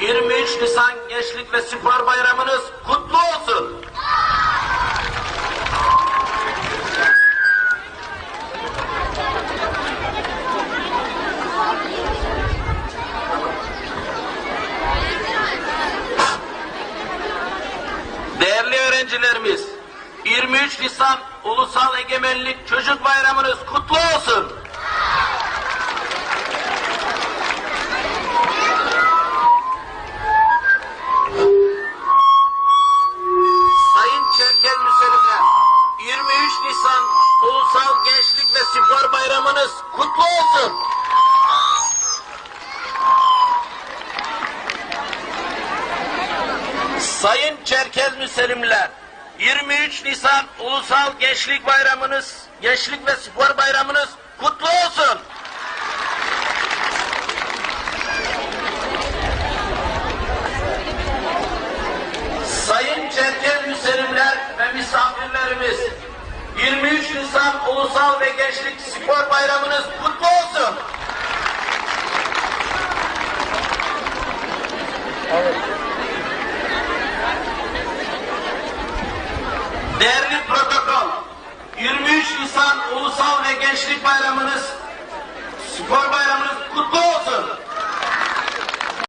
23 Nisan Gençlik ve Spor Bayramınız kutlu olsun. Değerli öğrencilerimiz, 23 Nisan Ulusal Egemenlik Çocuk Bayramınız kutlu olsun. Spor Bayramınız kutlu olsun. Sayın Çerkez Müsellimler, 23 Nisan Ulusal Gençlik Bayramınız, Gençlik ve Spor Bayramınız kutlu olsun. Sayın Çerkez Müsellimler ve misafirlerimiz, 23 Nisan Ulusal ve Gençlik Spor Bayramınız kutlu olsun. Değerli protokol, 23 Nisan Ulusal ve Gençlik Bayramınız, Spor Bayramınız kutlu olsun.